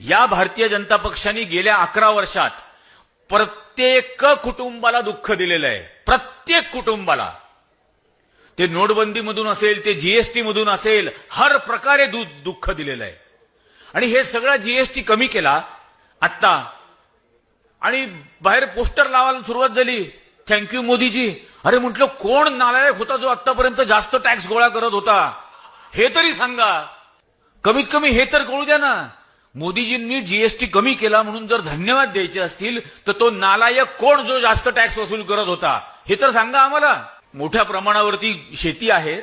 या भारतीय जनता पक्षाने गेल्या अकरा वर्षात प्रत्येक कुटुंबाला दुःख दिलेलं आहे. प्रत्येक कुटुंबाला. ते नोटबंदीमधून असेल ते जीएसटी मधून असेल हर प्रकारे दु- दुःख दिलेलं आहे. आणि हे सगळं जीएसटी कमी केला आत्ता. आणि बाहेर पोस्टर लावायला सुरुवात झाली. Thank you Modi ji. अरे म्हटलं कोण नालायक होता जो आतापर्यंत जास्त टॅक्स गोळा करत होता? हे तरी सांगा. कमीत कमी हे तर कळू द्या ना. मोदीजींनी जीएसटी कमी केला म्हणून जर धन्यवाद द्यायचे असतील तर तो नालायक कोण जो जास्त टॅक्स वसूल करत होता? हे तर सांगा आम्हाला. मोठ्या प्रमाणावरती शेती आहे.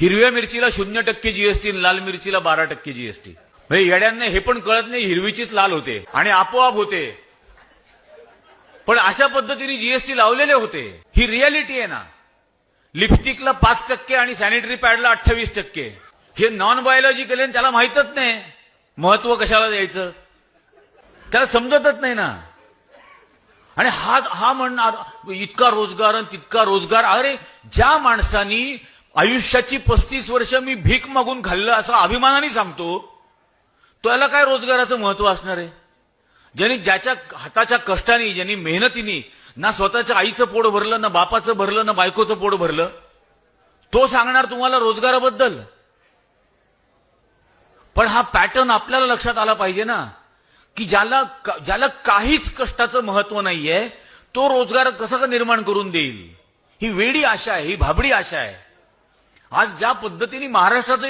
हिरव्या मिरचीला शून्य टक्के जीएसटी लाल मिरचीला बारा टक्के जीएसटी म्हणजे येड्यांना हे पण कळत नाही हिरवीचीच लाल होते आणि आपोआप होते. पण अशा पद्धतीने जीएसटी लावलेले होते. ही रियालिटी आहे ना. लिपस्टिकला पाच टक्के आणि सॅनिटरी पॅडला अठ्ठावीस टक्के. हे नॉन बायोलॉजिकल आहे त्याला माहीतच नाही. महत्त्व कशाला द्यायचं? त्याला समजतच नाही ना. आणि हा हा म्हणणार इतका रोजगार आणि तितका रोजगार. अरे ज्या माणसानी आयुष्याची पस्तीस वर्ष मी भीक मागून खाल्लं असं अभिमानाने सांगतो त्याला काय रोजगाराचं महत्त्व असणार आहे? ज्यांनी ज्याच्या हाताच्या कष्टाने ज्यांनी मेहनतीने ना स्वतःच्या आईचं पोट भरलं ना बापाचं भरलं ना बायकोचं पोट भरलं तो सांगणार तुम्हाला रोजगाराबद्दल. पण हा पॅटर्न आपल्याला लक्षात आला पाहिजे ना की ज्याला ज्याला काहीच कष्टाचं महत्त्व नाहीये तो रोजगार कसा का निर्माण करून देईल? ही वेडी आशा आहे ही भाबडी आशा आहे. आज ज्या पद्धतीने महाराष्ट्राचं